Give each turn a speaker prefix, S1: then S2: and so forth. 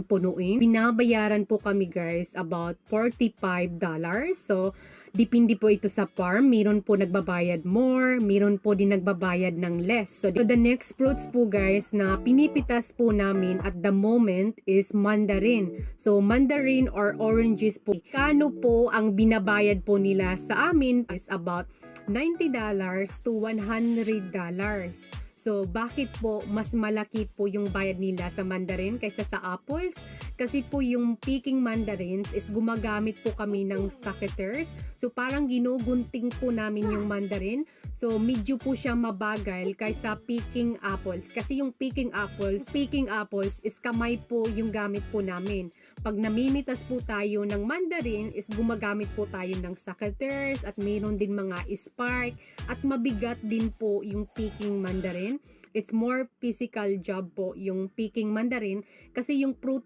S1: punuin. Binabayaran po kami guys about $45. So, depende po ito sa farm. Meron po nagbabayad more, meron po din nagbabayad ng less. So, the next fruits po guys na pinipitas po namin at the moment is mandarin. So, mandarin or oranges po. Kano po ang binabayad po nila sa amin is about $90 to $100. So, bakit po mas malaki po yung bayad nila sa mandarin kaysa sa apples? Kasi po yung picking mandarins is gumagamit po kami ng sucketers. So, parang ginugunting po namin yung mandarin. So, medyo po siya mabagal kaysa picking apples. Kasi yung picking apples, picking apples is kamay po yung gamit po namin. Pag namimitas po tayo ng mandarin is gumagamit po tayo ng sucketers at mayroon din mga spark at mabigat din po yung picking mandarin. It's more physical job po yung picking mandarin kasi yung prutas